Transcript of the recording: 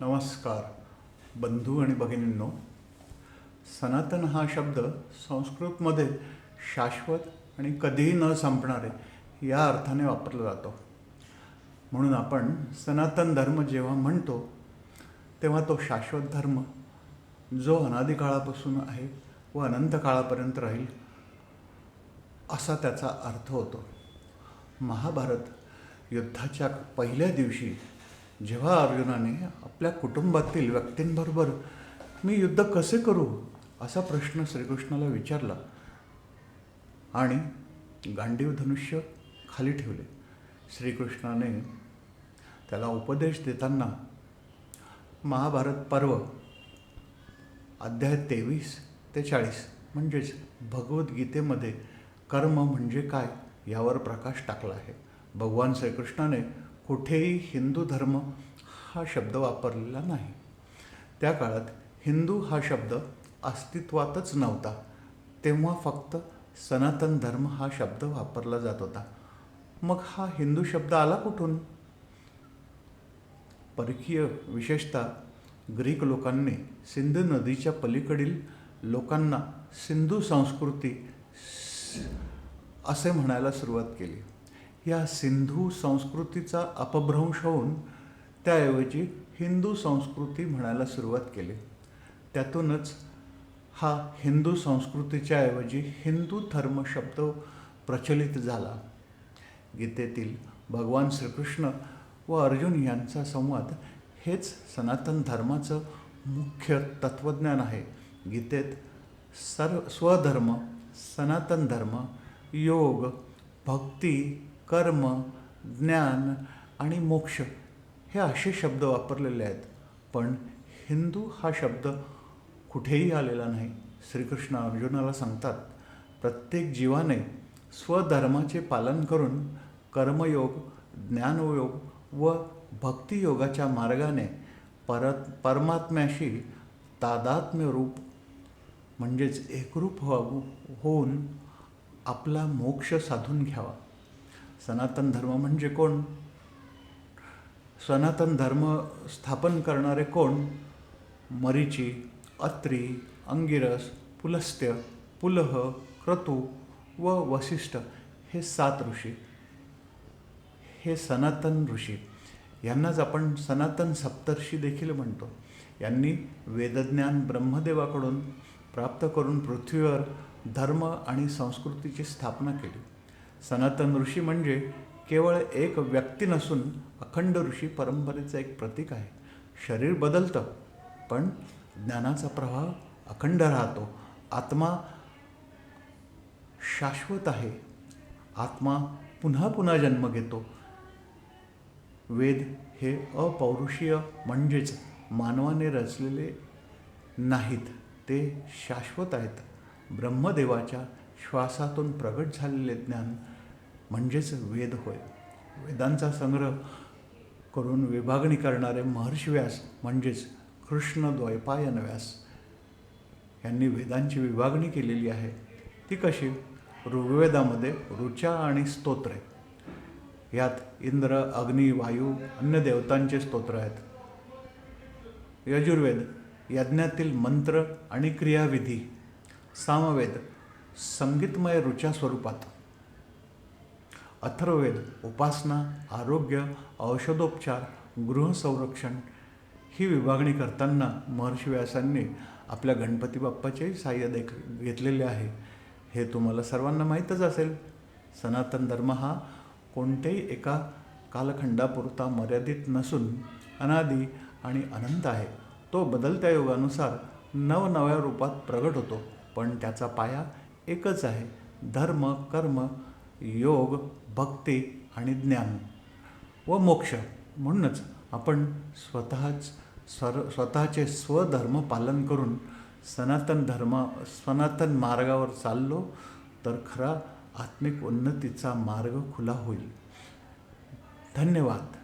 नमस्कार बंधू आणि भगिनींनो. सनातन हा शब्द संस्कृतमध्ये शाश्वत आणि कधीही न संपणारे या अर्थाने वापरला जातो. म्हणून आपण सनातन धर्म जेव्हा म्हणतो तेव्हा तो शाश्वत धर्म जो अनादी काळापासून आहे व अनंत काळापर्यंत राहील असा त्याचा अर्थ होतो. महाभारत युद्धाच्या पहिल्या दिवशी जेव्हा अर्जुनाने आपल्या कुटुंबातील व्यक्तींबरोबर मी युद्ध कसे करू असा प्रश्न श्रीकृष्णाला विचारला आणि गांडीव धनुष्य खाली ठेवले. श्रीकृष्णाने त्याला उपदेश देताना महाभारत पर्व अध्याय तेवीस ते चाळीस म्हणजेच भगवद्गीतेमध्ये कर्म म्हणजे काय यावर प्रकाश टाकला आहे. भगवान श्रीकृष्णाने कुठेही हिंदू धर्म हा शब्द वापरलेला नाही. त्या काळात हिंदू हा शब्द अस्तित्वातच नव्हता. तेव्हा फक्त सनातन धर्म हा शब्द वापरला जात होता. मग हा हिंदू शब्द आला कुठून? परकीय विशेषतः ग्रीक लोकांनी सिंधू नदीच्या पलीकडील लोकांना सिंधू संस्कृती असे म्हणायला सुरुवात केली. या सिंधू संस्कृतीचा अपभ्रंश होऊन त्याऐवजी हिंदू संस्कृती म्हणायला सुरुवात केली. त्यातूनच हा हिंदू संस्कृतीच्या ऐवजी हिंदू धर्म शब्द प्रचलित झाला. गीतेतील भगवान श्रीकृष्ण व अर्जुन यांचा संवाद हेच सनातन धर्माचं मुख्य तत्त्वज्ञान आहे. गीतेत सर्व स्वधर्म सनातन धर्म योग भक्ती कर्म ज्ञान आणि मोक्ष हे असे शब्द वापरलेले आहेत. पण हिंदू हा शब्द कुठेही आलेला नाही. श्रीकृष्ण अर्जुनाला सांगतात प्रत्येक जीवाने स्वधर्माचे पालन करून कर्मयोग ज्ञानयोग व भक्तियोगाच्या मार्गाने परत परमात्म्याशी तादात्म्य रूप म्हणजेच एकरूप व्हावं होऊन आपला मोक्ष साधून घ्यावा. सनातन धर्म म्हणजे कोण? सनातन धर्म स्थापन करणारे कोण? मरीची अत्री अंगिरस पुलस्त्य पुलह क्रतू व वसिष्ठ हे सात ऋषी. हे सनातन ऋषी. यांनाच आपण सनातन सप्तर्षी देखील म्हणतो. यांनी वेदज्ञान ब्रह्मदेवाकडून प्राप्त करून पृथ्वीवर धर्म आणि संस्कृतीची स्थापना केली. सनातन ऋषी म्हणजे केवळ एक व्यक्ती नसून अखंड ऋषी परंपरेचं एक प्रतीक आहे. शरीर बदलतं पण ज्ञानाचा प्रवाह अखंड राहतो. आत्मा शाश्वत आहे. आत्मा पुन्हा पुन्हा जन्म घेतो. वेद हे अपौरुषीय म्हणजेच मानवाने रचलेले नाहीत ते शाश्वत आहेत. ब्रह्मदेवाच्या श्वासातून प्रगट झालेले ज्ञान म्हणजेच वेद होय. वेदांचा संग्रह करून विभागणी करणारे महर्षी व्यास म्हणजेच कृष्ण द्वैपायन व्यास यांनी वेदांची विभागणी केलेली आहे. ती कशी? ऋग्वेदामध्ये ऋचा आणि स्तोत्रे. यात इंद्र अग्नी वायू अन्य देवतांचे स्तोत्र आहेत. यजुर्वेद यज्ञातील मंत्र आणि क्रियाविधी सामवेद संगीतमय रुच्या स्वरूपात. अथर्ववेद उपासना आरोग्य औषधोपचार गृहसंरक्षण ही विभागणी करताना महर्षी व्यासांनी आपल्या गणपती बाप्पाचेही साह्य देख घेतलेले आहे. हे तुम्हाला सर्वांना माहीतच असेल. सनातन धर्म हा कोणत्याही एका कालखंडापुरता मर्यादित नसून अनादी आणि अनंत आहे. तो बदलत्या योगानुसार नवनव्या रूपात प्रगट होतो. पण त्याचा पाया एकच आहे. धर्म कर्म योग भक्ती आणि ज्ञान व मोक्ष. म्हणूनच आपण स्वतःच स्वर स्वतःचे स्वधर्म पालन करून सनातन धर्म सनातन मार्गावर चाललो तर खरा आत्मिक उन्नतीचा मार्ग खुला होईल. धन्यवाद.